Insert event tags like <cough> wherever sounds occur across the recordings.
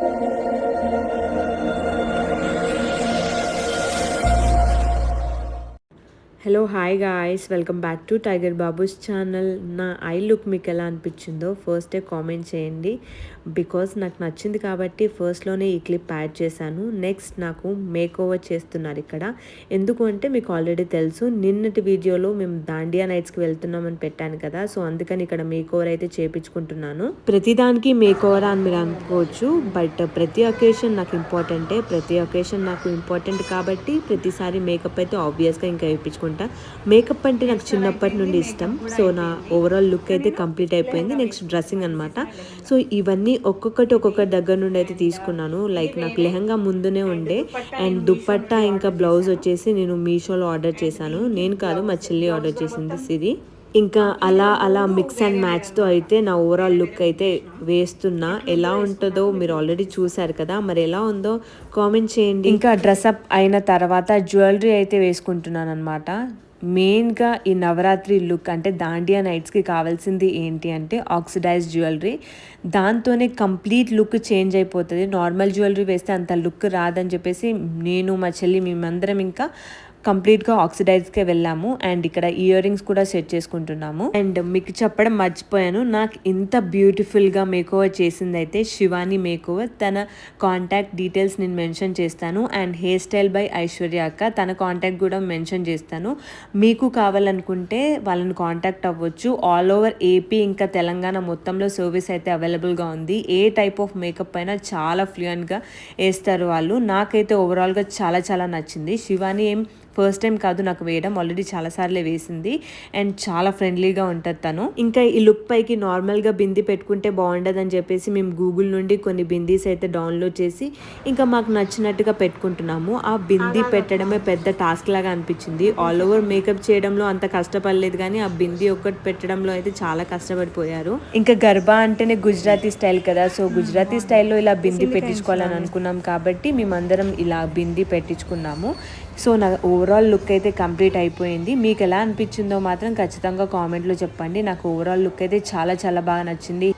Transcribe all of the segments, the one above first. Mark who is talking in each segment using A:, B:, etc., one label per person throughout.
A: Thank you. Hello hi guys welcome back to tiger Babu's channel నా eye look మీకు ఎలా అనిపించిందో ఫస్టే కామెంట్ చేయండి. బికాస్ నాకు నచ్చింది కాబట్టి ఫస్ట్లోనే ఈ క్లిప్ యాడ్ చేశాను. నెక్స్ట్ నాకు మేక్ ఓవర్ చేస్తున్నారు ఇక్కడ. ఎందుకు అంటే మీకు ఆల్రెడీ తెలుసు నిన్నటి వీడియోలో మేము దాండియా నైట్స్కి వెళ్తున్నామని పెట్టాను కదా. సో అందుకని ఇక్కడ మేక్ ఓవర్ అయితే చేపించుకుంటున్నాను. ప్రతిదానికి మేక్ ఓవర్ అని మీరు అనుకోవచ్చు బట్ ప్రతి ఒకేషన్ నాకు ఇంపార్టెంటే ప్రతి ఒకేషన్ నాకు ఇంపార్టెంట్ కాబట్టి ప్రతిసారి మేకప్ అయితే ఆబ్వియస్గా ఇంకా వేయించుకుంటాను అనుకుంటా. మేకప్ అంటే నాకు చిన్నప్పటి నుండి ఇష్టం. సో నా ఓవరాల్ లుక్ అయితే కంప్లీట్ అయిపోయింది. నెక్స్ట్ డ్రెస్సింగ్ అనమాట సో ఇవన్నీ ఒక్కొక్కటి ఒక్కొక్కటి దగ్గర నుండి అయితే తీసుకున్నాను. లైక్ నాకు లెహంగా ముందునే ఉండే. అండ్ దుప్పట్టా ఇంకా బ్లౌజ్ వచ్చేసి నేను మీషోలో ఆర్డర్ చేశాను. నేను కాదు మా చెల్లి ఆర్డర్ చేసింది ఇది ఇంకా అలా అలా మిక్స్ అండ్ మ్యాచ్తో అయితే నా ఓవరాల్ లుక్ అయితే వేస్తున్నా. ఎలా ఉంటుందో మీరు ఆల్రెడీ చూసారు కదా. మరి ఎలా ఉందో కామెంట్ చేయండి. ఇంకా డ్రెస్అప్ అయిన తర్వాత జ్యువెలరీ అయితే వేసుకుంటున్నాను అనమాట మెయిన్గా ఈ నవరాత్రి లుక్ అంటే దాండియా నైట్స్కి కావాల్సింది ఏంటి అంటే ఆక్సిడైజ్ జ్యువెలరీ దాంతోనే కంప్లీట్ లుక్ చేంజ్ అయిపోతుంది. నార్మల్ జ్యువెలరీ వేస్తే అంత లుక్ రాదని చెప్పేసి నేను మా చెల్లి మేమందరం ఇంకా కంప్లీట్గా ఆక్సిడైజ్కే వెళ్ళాము. అండ్ ఇక్కడ ఇయర్ రింగ్స్ కూడా సెట్ చేసుకుంటున్నాము. అండ్ మీకు చెప్పడం మర్చిపోయాను. నాకు ఇంత బ్యూటిఫుల్గా మేకోవర్ చేసింది అయితే శివాని మేకోవర్. తన కాంటాక్ట్ డీటెయిల్స్ నేను మెన్షన్ చేస్తాను. And hair style by Aishwarya అక్క. తన కాంటాక్ట్ కూడా మెన్షన్ చేస్తాను. మీకు కావాలనుకుంటే వాళ్ళని కాంటాక్ట్ అవ్వచ్చు. ఆల్ ఓవర్ ఏపీ ఇంకా తెలంగాణ మొత్తంలో సర్వీస్ అయితే అవైలబుల్గా ఉంది. ఏ టైప్ ఆఫ్ మేకప్ అయినా చాలా ఫ్లూయెంట్గా వేస్తారు వాళ్ళు. నాకైతే ఓవరాల్గా చాలా చాలా నచ్చింది. శివాని ఏం ఫస్ట్ టైం కాదు నాకు వేయడం. ఆల్రెడీ చాలాసార్లే వేసింది. అండ్ చాలా ఫ్రెండ్లీగా ఉంటుంది తను. ఇంకా ఈ లుక్ పైకి నార్మల్గా బింది పెట్టుకుంటే బాగుండదని చెప్పేసి మేము గూగుల్ నుండి కొన్ని బిందీస్ అయితే డౌన్లోడ్ చేసి ఇంకా మాకు నచ్చినట్టుగా పెట్టుకుంటున్నాము. ఆ బింది పెట్టడమే పెద్ద టాస్క్ లాగా అనిపించింది. ఆల్ ఓవర్ మేకప్ చేయడంలో అంత కష్టపడలేదు కానీ ఆ బింది ఒక్కటి పెట్టడంలో అయితే చాలా కష్టపడిపోయారు. ఇంకా గర్భా అంటేనే గుజరాతీ స్టైల్ కదా. సో గుజరాతీ స్టైల్లో ఇలా బింది పెట్టించుకోవాలని అనుకున్నాం కాబట్టి మేమందరం ఇలా బింది పెట్టించుకున్నాము. సో నా ఓవరాల్ లుక్ అయితే కంప్లీట్ అయిపోయింది. మీకు ఎలా అనిపించిందో మాత్రం ఖచ్చితంగా కామెంట్లో చెప్పండి. నాకు ఓవరాల్ లుక్ అయితే చాలా చాలా బాగా నచ్చింది.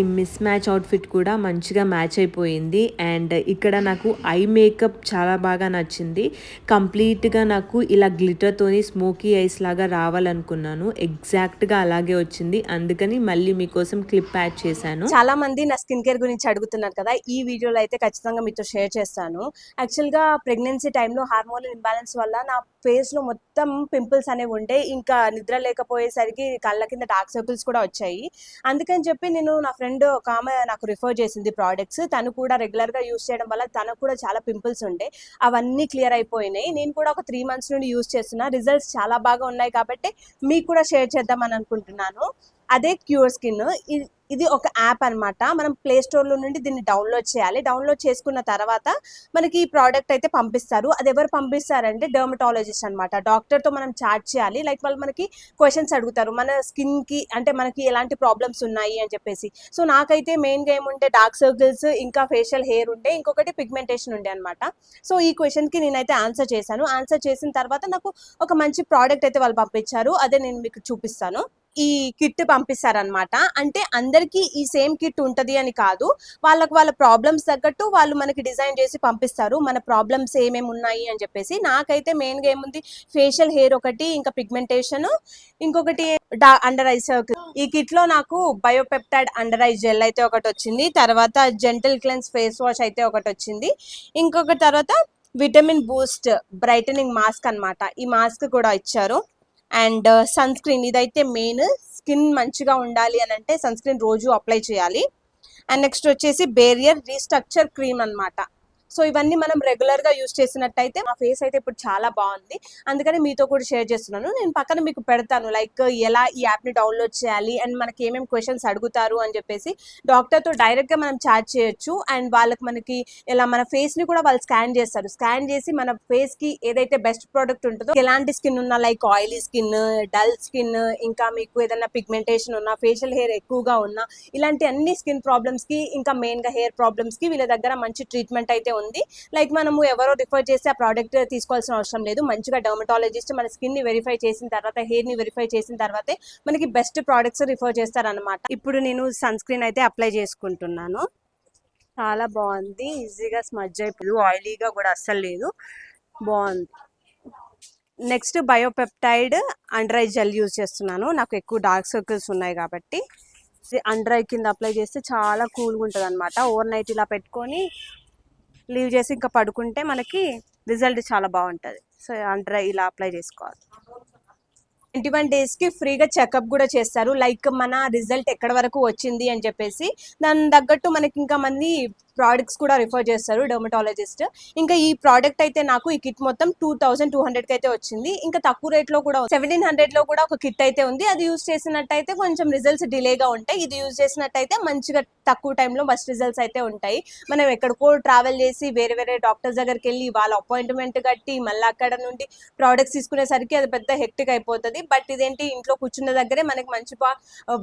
A: ఈ మిస్ మ్యాచ్ అవుట్ఫిట్ కూడా మంచిగా మ్యాచ్ అయిపోయింది. అండ్ ఇక్కడ నాకు ఐ మేకప్ చాలా బాగా నచ్చింది. కంప్లీట్గా నాకు ఇలా గ్లిటర్తోని స్మోకీ ఐస్ లాగా రావాలనుకున్నాను. ఎగ్జాక్ట్గా అలాగే వచ్చింది. అందుకని మళ్ళీ మీకోసం క్లిప్ యాడ్ చేశాను.
B: చాలా మంది నా స్కిన్ కేర్ గురించి అడుగుతున్నారు కదా. ఈ వీడియోలో అయితే ఖచ్చితంగా మీతో షేర్ చేస్తాను. యాక్చువల్గా ప్రెగ్నెన్సీ టైంలో హార్మోనల్ ఇంబ్యాలెన్స్ వల్ల నా ఫేస్లో మొత్తం పింపుల్స్ అనేవి ఉండే. ఇంకా నిద్ర లేకపోయేసరికి కళ్ళ కింద డార్క్ సర్కిల్స్ కూడా వచ్చాయి. అందుకని చెప్పి నేను నా ఫ్రెండ్ ఫ్రెండ్ ఒక ఆమె నాకు రిఫర్ చేసింది ప్రోడక్ట్స్ తను కూడా రెగ్యులర్గా యూస్ చేయడం వల్ల తనకు కూడా చాలా పింపుల్స్ ఉండే. అవన్నీ క్లియర్ అయిపోయినాయి. నేను కూడా ఒక త్రీ మంత్స్ నుండి యూస్ చేస్తున్నా. రిజల్ట్స్ చాలా బాగా ఉన్నాయి కాబట్టి మీకు కూడా షేర్ చేద్దామని అనుకుంటున్నాను. అదే క్యూర్ స్కిన్. ఇది ఒక యాప్ అన్నమాట. మనం ప్లే స్టోర్లో నుండి దీన్ని డౌన్లోడ్ చేయాలి. డౌన్లోడ్ చేసుకున్న తర్వాత మనకి ఈ ప్రోడక్ట్ అయితే పంపిస్తారు. అది ఎవరు పంపిస్తారంటే డర్మటాలజిస్ట్ అనమాట డాక్టర్తో మనం చాట్ చేయాలి. లైక్ వాళ్ళు మనకి క్వశ్చన్స్ అడుగుతారు. మన స్కిన్కి అంటే మనకి ఎలాంటి ప్రాబ్లమ్స్ ఉన్నాయి అని చెప్పేసి. సో నాకైతే మెయిన్గా ఏముంటే డార్క్ సర్కిల్స్ ఇంకా ఫేషియల్ హెయిర్ ఉండే ఇంకొకటి పిగ్మెంటేషన్ ఉండే అనమాట సో ఈ క్వశ్చన్కి నేనైతే ఆన్సర్ చేశాను. ఆన్సర్ చేసిన తర్వాత నాకు ఒక మంచి ప్రోడక్ట్ అయితే వాళ్ళు పంపించారు. అదే నేను మీకు చూపిస్తాను. ఈ కిట్ పంపిస్తారనమాట అంటే అందరికీ ఈ సేమ్ కిట్ ఉంటది అని కాదు. వాళ్ళకు వాళ్ళ ప్రాబ్లమ్స్ తగ్గట్టు వాళ్ళు మనకి డిజైన్ చేసి పంపిస్తారు. మన ప్రాబ్లమ్స్ ఏమేమి ఉన్నాయి అని చెప్పేసి. నాకైతే మెయిన్గా ఏముంది? ఫేషియల్ హెయిర్ ఒకటి ఇంకా పిగ్మెంటేషన్ ఇంకొకటి అండర్ ఐ సర్కిల్ ఈ కిట్లో నాకు బయోపెప్టైడ్ అండర్ ఐ జెల్ అయితే ఒకటి వచ్చింది. తర్వాత జెంటల్ క్లెన్స్ ఫేస్ వాష్ అయితే ఒకటి వచ్చింది. ఇంకొక తర్వాత విటమిన్ బూస్ట్ బ్రైటనింగ్ మాస్క్ అన్నమాట. ఈ మాస్క్ కూడా ఇచ్చారు. అండ్ uh, సన్ స్క్రీన్ ఇదైతే మెయిన్. స్కిన్ మంచిగా ఉండాలి అని అంటే సన్ స్క్రీన్ రోజు అప్లై చేయాలి. అండ్ నెక్స్ట్ వచ్చేసి బేరియర్ రీస్ట్రక్చర్ క్రీమ్ అన్నమాట. సో ఇవన్నీ మనం రెగ్యులర్గా యూస్ చేసినట్టయితే మా ఫేస్ అయితే ఇప్పుడు చాలా బాగుంది. అందుకని మీతో కూడా షేర్ చేస్తున్నాను. నేను పక్కన మీకు పెడతాను. లైక్ ఎలా ఈ యాప్ని డౌన్లోడ్ చేయాలి? అండ్ మనకి ఏమేమి క్వశ్చన్స్ అడుగుతారు? అని చెప్పేసి డాక్టర్తో డైరెక్ట్గా మనం చాట్ చేయొచ్చు. అండ్ వాళ్ళకి మనకి ఇలా మన ఫేస్ని కూడా వాళ్ళు స్కాన్ చేస్తారు. స్కాన్ చేసి మన ఫేస్కి ఏదైతే బెస్ట్ ప్రోడక్ట్ ఉంటుందో ఎలాంటి స్కిన్ ఉన్నా like oily skin dull skin ఇంకా మీకు ఏదైనా పిగ్మెంటేషన్ ఉన్నా ఫేషియల్ హెయిర్ ఎక్కువగా ఉన్నా ఇలాంటి అన్ని స్కిన్ ప్రాబ్లమ్స్కి ఇంకా మెయిన్గా హెయిర్ ప్రాబ్లమ్స్కి వీళ్ళ దగ్గర మంచి ట్రీట్మెంట్ అయితే ఉంది లైక్ మనము ఎవరో రిఫర్ చేసి ఆ ప్రోడక్ట్ తీసుకోవాల్సిన అవసరం లేదు. మంచిగా డర్మటాలజిస్ట్ మన స్కిన్ని వెరిఫై చేసిన తర్వాత హెయిర్ని వెరిఫై చేసిన తర్వాతే మనకి బెస్ట్ ప్రోడక్ట్స్ రిఫర్ చేస్తారనమాట ఇప్పుడు నేను సన్ స్క్రీన్ అయితే అప్లై చేసుకుంటున్నాను. చాలా బాగుంది. ఈజీగా స్మజ్ అయిపోదు ఆయిలీగా కూడా అస్సలు లేదు. బాగుంది. Next biopeptide under eye gel use చేస్తున్నాను. నాకు ఎక్కువ డార్క్ సర్కిల్స్ ఉన్నాయి కాబట్టి. అండ్రై కింద అప్లై చేస్తే చాలా కూల్గా ఉంటుంది అనమాట ఓవర్ నైట్ ఇలా పెట్టుకొని లీవ్ చేసి ఇంకా పడుకుంటే మనకి రిజల్ట్ చాలా బాగుంటుంది. సో అండర్ ఇలా అప్లై చేసుకోవాలి. ట్వంటీ వన్ డేస్కి ఫ్రీగా చెకప్ కూడా చేస్తారు. లైక్ మన రిజల్ట్ ఎక్కడ వరకు వచ్చింది అని చెప్పేసి దాని తగ్గట్టు మనకి ఇంకా మంది ప్రోడక్ట్స్ కూడా రిఫర్ చేస్తారు డెర్మటాలజిస్ట్. ఇంకా ఈ ప్రోడక్ట్ అయితే నాకు ఈ కిట్ మొత్తం టూ థౌసండ్ టూ హండ్రెడ్కి అయితే వచ్చింది. ఇంకా తక్కువ రేట్లో కూడా సెవెంటీన్ హండ్రెడ్లో కూడా ఒక కిట్ అయితే ఉంది. అది యూజ్ చేసినట్టయితే కొంచెం రిజల్ట్స్ డిలేగా ఉంటాయి. ఇది యూజ్ చేసినట్టయితే మంచిగా తక్కువ టైంలో మస్ట్ రిజల్ట్స్ అయితే ఉంటాయి. మనం ఎక్కడికో ట్రావెల్ చేసి వేరే వేరే డాక్టర్స్ దగ్గరికి వెళ్ళి వాళ్ళ అపాయింట్మెంట్ కట్టి మళ్ళీ అక్కడ నుండి ప్రోడక్ట్స్ తీసుకునేసరికి అది పెద్ద హెక్టిక్ అయిపోతుంది. బట్ ఇదేంటి? ఇంట్లో కూర్చున్న దగ్గరే మనకి మంచి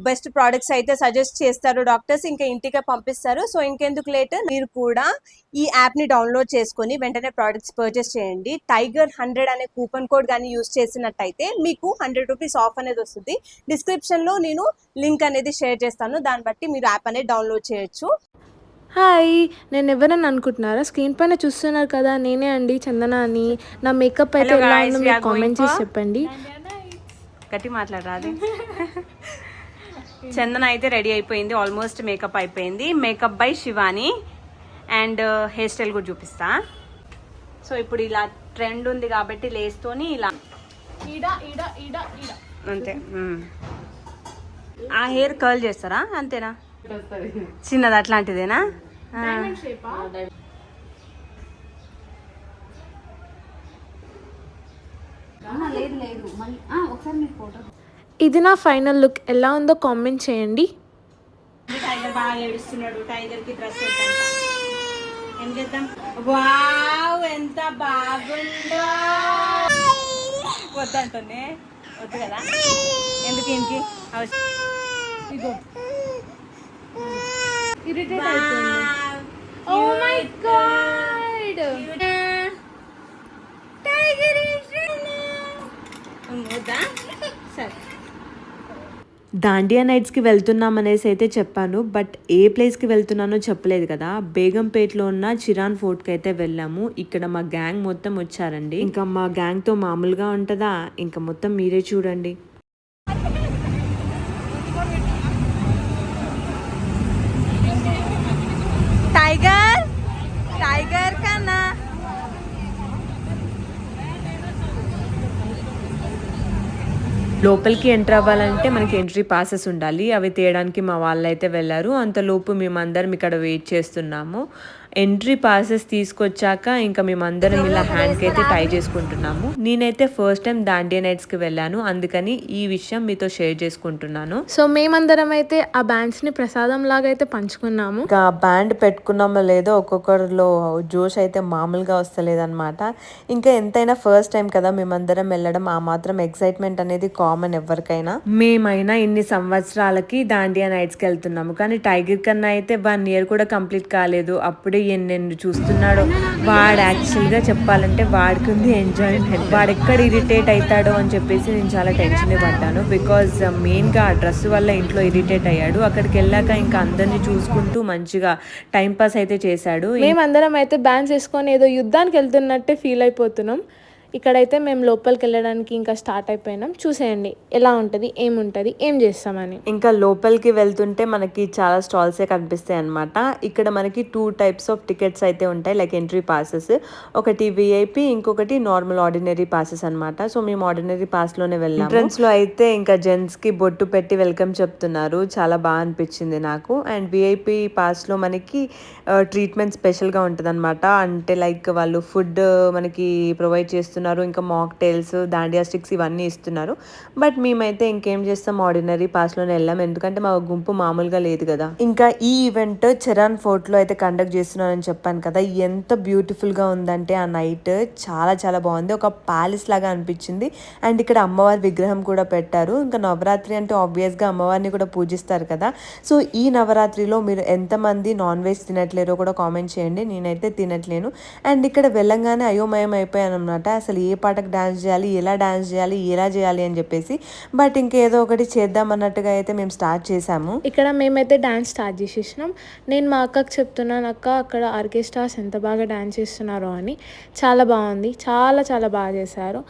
B: బెస్ట్ ప్రోడక్ట్స్ అయితే సజెస్ట్ చేస్తారు డాక్టర్స్. ఇంకా ఇంటికే పంపిస్తారు. సో ఇంకెందుకు లేట్? మీరు కూడా ఈ యాప్ని డౌన్లోడ్ చేసుకొని వెంటనే ప్రోడక్ట్స్ పర్చేస్ చేయండి. టైగర్ హండ్రెడ్ అనే కూపన్ కోడ్ కానీ యూస్ చేసినట్టయితే మీకు హండ్రెడ్ రూపీస్ ఆఫ్ అనేది వస్తుంది. డిస్క్రిప్షన్లో నేను లింక్ అనేది షేర్ చేస్తాను. దాన్ని బట్టి మీరు యాప్ అనేది డౌన్లోడ్ చేయొచ్చు.
C: హాయ్ నేను ఎవరని అనుకుంటున్నారా? స్క్రీన్ పైన చూస్తున్నారు కదా నేనే అండి చందన అని. నా మేకప్ అయితే ఎలా ఉందో మీరు కామెంట్ చేసి చెప్పండి.
B: గట్టి మాట్లాడరాదు. <laughs> చందన అయితే రెడీ అయిపోయింది ఆల్మోస్ట్ మేకప్ అయిపోయింది. Makeup by Shivani and hair style కూడా చూపిస్తా. సో ఇప్పుడు ఇలా ట్రెండ్ ఉంది కాబట్టి లేస్తోని ఇలా. అంతే. ఆ హెయిర్ కర్ల్ చేస్తారా? అంతేనా? చిన్నది అట్లాంటిదేనా? ఆ.
C: ఇది నా ఫైనల్ లుక్ ఎలా ఉందో కామెంట్ చేయండి.
B: టైగర్ బాగా ఏడుస్తున్నాడు. టైగర్కి డ్రెస్ ఏం చేద్దాం? వావ్ ఎంత బాగుందో! వద్దంటుంది వద్దు కదా? ఎందుకు ఇంకి ఓ మై గాడ్ టైగర్ వద్దా? సరే.
A: దాండియా నైట్స్కి వెళ్తున్నాం అనేసి అయితే చెప్పాను బట్ ఏ ప్లేస్కి వెళ్తున్నానో చెప్పలేదు కదా. బేగంపేట్లో ఉన్న చిరాన్ ఫోర్ట్కి అయితే వెళ్ళాము. ఇక్కడ మా గ్యాంగ్ మొత్తం వచ్చారండి. ఇంకా మా గ్యాంగ్తో మామూలుగా ఉంటుందా? ఇంకా మొత్తం మీరే చూడండి. లోపలికి ఎంటర్ అవ్వాలంటే మనకి ఎంట్రీ పాసెస్ ఉండాలి. అవి తీయడానికి మా వాళ్ళు అయితే వెళ్ళారు. అంతలోపు మేమందరం ఇక్కడ వెయిట్ చేస్తున్నాము. ఎంట్రీ పాసెస్ తీసుకొచ్చాక ఇంకా మేమందరం ఇలా హ్యాండ్కి అయితే టై చేసుకుంటున్నాము. నేనైతే ఫస్ట్ టైం దాండియా నైట్స్కి వెళ్ళాను. అందుకని ఈ విషయం మీతో షేర్ చేసుకుంటున్నాను.
C: సో మేమందరం అయితే ఆ బ్యాండ్స్ని ప్రసాదం లాగా అయితే పంచుకున్నాము.
A: ఇంకా బ్యాండ్ పెట్టుకున్నామో లేదో ఒక్కొక్కరిలో జోష్ అయితే మామూలుగా వస్తలేదన్నమాట. ఇంకా ఎంతైనా ఫస్ట్ టైం కదా మేమందరం వెళ్ళడం. ఆ మాత్రం ఎక్సైట్మెంట్ అనేది కామన్ ఎవరికైనా మేమైనా ఇన్ని సంవత్సరాలకి దాండియా నైట్స్కి వెళ్తున్నాము. కానీ టైగర్ కన్నా అయితే వన్ ఇయర్ కూడా కంప్లీట్ కాలేదు. అప్పుడే ఎన్నెన్ని చూస్తున్నాడో. వాడు యాక్చువల్గా చెప్పాలంటే వాడికి ఉంది ఎంజాయ్మెంట్ వాడు ఎక్కడ ఇరిటేట్ అవుతాడో అని చెప్పేసి నేను చాలా టెన్షన్ పడ్డాను. బికాజ్ మెయిన్గా uh, ఆ డ్రెస్ వల్ల ఇంట్లో ఇరిటేట్ అయ్యాడు. అక్కడికి వెళ్ళాక ఇంకా అందరినీ చూసుకుంటూ మంచిగా టైం పాస్ అయితే చేశాడు.
C: మేమందరం అయితే బ్యాండ్స్ వేసుకొని ఏదో యుద్ధానికి వెళ్తున్నట్టే ఫీల్ అయిపోతున్నాం. ఇక్కడైతే మేము లోపలికి వెళ్ళడానికి ఇంకా స్టార్ట్ అయిపోయినాం. చూసేయండి ఎలా ఉంటుంది ఏముంటుంది ఏం చేస్తామని.
A: ఇంకా లోపలికి వెళ్తుంటే మనకి చాలా స్టాల్సే కనిపిస్తాయి అనమాట ఇక్కడ మనకి టూ టైప్స్ ఆఫ్ టికెట్స్ అయితే ఉంటాయి లైక్ ఎంట్రీ పాసెస్ ఒకటి విఐపి ఇంకొకటి నార్మల్ ఆర్డినరీ పాసెస్ అన్నమాట. సో మేము ఆర్డినరీ పాస్లోనే వెళ్ళాం ఎంట్రన్స్లో అయితే ఇంకా జెంట్స్కి బొట్టు పెట్టి వెల్కమ్ చెప్తున్నారు. చాలా బాగా అనిపించింది నాకు. అండ్ విఐపి పాస్లో మనకి ట్రీట్మెంట్ స్పెషల్గా ఉంటుంది అనమాట అంటే లైక్ వాళ్ళు ఫుడ్ మనకి ప్రొవైడ్ చేస్తున్నారు ఇంకా మాక్ టైల్స్ దాండియా స్టిక్స్ ఇవన్నీ ఇస్తున్నారు. బట్ మేమైతే ఇంకేం చేస్తాం ఆర్డినరీ పాస్లోనే వెళ్ళాం. ఎందుకంటే మా గుంపు మామూలుగా లేదు కదా. ఇంకా ఈ ఈవెంట్ చరణ్ ఫోర్ట్లో అయితే కండక్ట్ చేస్తున్నానని చెప్పాను కదా. ఎంత బ్యూటిఫుల్గా ఉందంటే ఆ నైట్ చాలా చాలా బాగుంది. ఒక ప్యాలెస్ లాగా అనిపించింది. అండ్ ఇక్కడ అమ్మవారి విగ్రహం కూడా పెట్టారు. ఇంకా నవరాత్రి అంటే ఆబ్వియస్గా అమ్మవారిని కూడా పూజిస్తారు కదా. సో ఈ నవరాత్రిలో మీరు ఎంతమంది నాన్ వెజ్ తినట్లేరో కూడా కామెంట్ చేయండి. నేనైతే తినట్లేను. అండ్ ఇక్కడ వెళ్ళంగానే అయోమయం అయిపోయాను అనమాట అసలు అసలు ఏ పాటకు డ్యాన్స్ చేయాలి ఎలా డ్యాన్స్ చేయాలి ఎలా చేయాలి అని చెప్పేసి. బట్ ఇంకేదో ఒకటి చేద్దాం అన్నట్టుగా అయితే మేము స్టార్ట్ చేసాము
C: ఇక్కడ మేమైతే డ్యాన్స్ స్టార్ట్ చేసేసినాం. నేను మా అక్కకు చెప్తున్నాను అక్క అక్కడ ఆర్కెస్ట్రాస్ ఎంత బాగా డ్యాన్స్ చేస్తున్నారో అని. చాలా బాగుంది. చాలా చాలా బాగా చేశారు.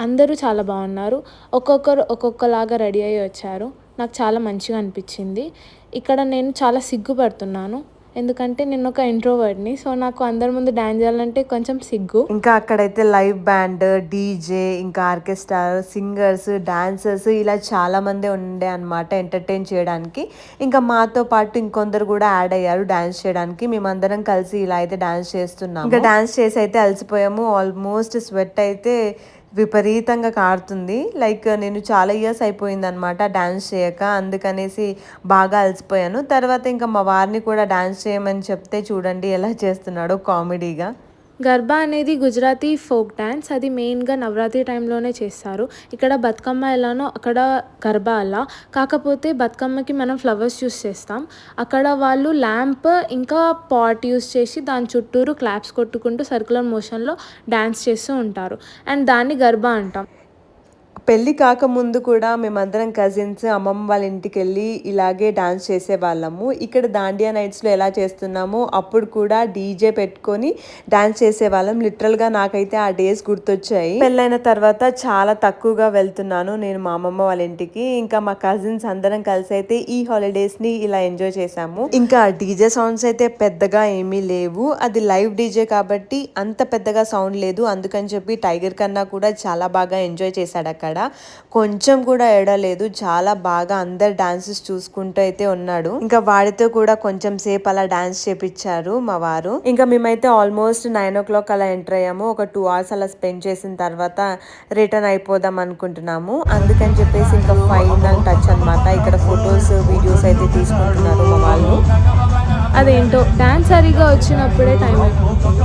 C: అందరూ చాలా బాగున్నారు. ఒక్కొక్కరు ఒక్కొక్కలాగా రెడీ అయ్యి వచ్చారు. నాకు చాలా మంచిగా అనిపించింది. ఇక్కడ నేను చాలా సిగ్గుపడుతున్నాను. ఎందుకంటే నేను ఒక ఇంట్రోవర్డ్ని సో నాకు అందరి ముందు డ్యాన్స్ చేయాలంటే కొంచెం సిగ్గు.
A: ఇంకా అక్కడైతే లైవ్ బ్యాండ్ డీజే ఇంకా ఆర్కెస్ట్రా సింగర్స్ డాన్సర్స్ ఇలా చాలా మంది ఉండే అనమాట ఎంటర్టైన్ చేయడానికి. ఇంకా మాతో పాటు ఇంకొందరు కూడా యాడ్ అయ్యారు డాన్స్ చేయడానికి. మేమందరం కలిసి ఇలా అయితే డాన్స్ చేస్తున్నాము. ఇంకా డాన్స్ చేసి అయితే అలసిపోయాము. ఆల్మోస్ట్ స్వెట్ అయితే విపరీతంగా కారుతుంది. లైక్ నేను చాలా ఇయర్స్ అయిపోయింది అనమాట చేయక. అందుకనేసి బాగా అలసిపోయాను. తర్వాత ఇంకా మా వారిని కూడా డ్యాన్స్ చేయమని చెప్తే చూడండి ఎలా చేస్తున్నాడో కామెడీగా.
C: గర్బా అనేది గుజరాతీ ఫోక్ డ్యాన్స్ అది మెయిన్గా నవరాత్రి టైంలోనే చేస్తారు. ఇక్కడ బతుకమ్మ ఎలానో అక్కడ గర్బా అలా. కాకపోతే బతుకమ్మకి మనం ఫ్లవర్స్ యూస్ చేస్తాం. అక్కడ వాళ్ళు ల్యాంప్ ఇంకా పాట్ యూస్ చేసి దాని చుట్టూరు క్లాప్స్ కొట్టుకుంటూ సర్క్యులర్ మోషన్లో డ్యాన్స్ చేస్తూ ఉంటారు. అండ్ దాన్ని గర్బా అంటాం.
A: పెళ్ళి కాకముందు కూడా మేమందరం కజిన్స్ అమ్మమ్మ వాళ్ళ ఇంటికి వెళ్ళి ఇలాగే డాన్స్ చేసేవాళ్ళము. ఇక్కడ దాండియా నైట్స్లో ఎలా చేస్తున్నామో అప్పుడు కూడా డీజే పెట్టుకొని డాన్స్ చేసేవాళ్ళం. లిటరల్గా నాకైతే ఆ డేస్ గుర్తొచ్చాయి. పెళ్ళైన తర్వాత చాలా తక్కువగా వెళ్తున్నాను నేను మా అమ్మమ్మ వాళ్ళ ఇంటికి. ఇంకా మా కజిన్స్ అందరం కలిసి అయితే ఈ హాలిడేస్ని ఇలా ఎంజాయ్ చేసాము ఇంకా డీజే సౌండ్స్ అయితే పెద్దగా ఏమీ లేవు. అది లైవ్ డీజే కాబట్టి అంత పెద్దగా సౌండ్ లేదు. అందుకని చెప్పి టైగర్ కన్నా కూడా చాలా బాగా ఎంజాయ్ చేశాడు అక్కడ. కొంచెం కూడా ఎడలేదు చాలా బాగా అందరు డాన్సెస్ చూసుకుంటూ అయితే ఉన్నాడు. ఇంకా వాడితో కూడా కొంచెం సేపు అలా డాన్స్ చేపించారు మా వారు. ఇంకా మేమైతే ఆల్మోస్ట్ నైన్ ఓ క్లాక్ అలా ఎంటర్ అయ్యాము. ఒక టూ అవర్స్ అలా స్పెండ్ చేసిన తర్వాత రిటర్న్ అయిపోదాం అనుకుంటున్నాము. అందుకని చెప్పేసి ఇంకా ఫైనల్ టచ్ అనమాట ఇక్కడ ఫొటోస్ వీడియోస్ అయితే తీసుకుంటున్నారు మా వాళ్ళు.
C: అదేంటో డ్యాన్స్ సరిగా వచ్చినప్పుడే టైం అయిపోతుంది.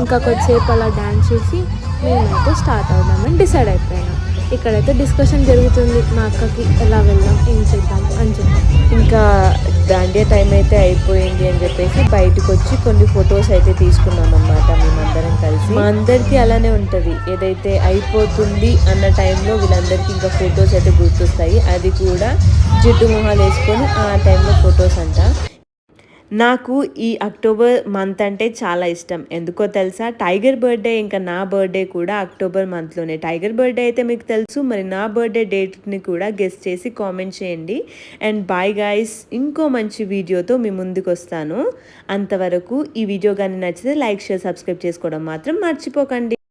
C: ఇంకా కొద్దిసేపు అలా డ్యాన్స్ చేసి మేమైతే స్టార్ట్ అవుదామని డిసైడ్ అయిపోయాము ఇక్కడైతే డిస్కషన్ జరుగుతుంది మా అక్కకి ఎలా వెళ్దాం ఏం చేద్దాం అని చెప్పి.
A: ఇంకా దాండే టైం అయితే అయిపోయింది అని చెప్పేసి బయటకు వచ్చి కొన్ని ఫొటోస్ అయితే తీసుకున్నాం అన్నమాట మేమందరం కలిసి. మా అందరికీ అలానే ఉంటుంది. ఏదైతే అయిపోతుంది అన్న టైంలో వీళ్ళందరికీ ఇంకా ఫొటోస్ అయితే గుర్తొస్తాయి. అది కూడా జిడ్డు మొహాలు వేసుకొని ఆ టైంలో ఫొటోస్ అంట. నాకు ఈ అక్టోబర్ మంత్ అంటే చాలా ఇష్టం. ఎందుకో తెలుసా? టైగర్ బర్త్డే ఇంకా నా బర్త్డే కూడా అక్టోబర్ మంత్లోనే. టైగర్ బర్త్డే అయితే మీకు తెలుసు మరి నా బర్త్డే డేట్ని కూడా గెస్ట్ చేసి కామెంట్ చేయండి. అండ్ బాయ్ గాయస్ ఇంకో మంచి వీడియోతో మీ ముందుకు వస్తాను. అంతవరకు ఈ వీడియో కానీ నచ్చితే లైక్ షేర్ సబ్స్క్రైబ్ చేసుకోవడం మాత్రం మర్చిపోకండి.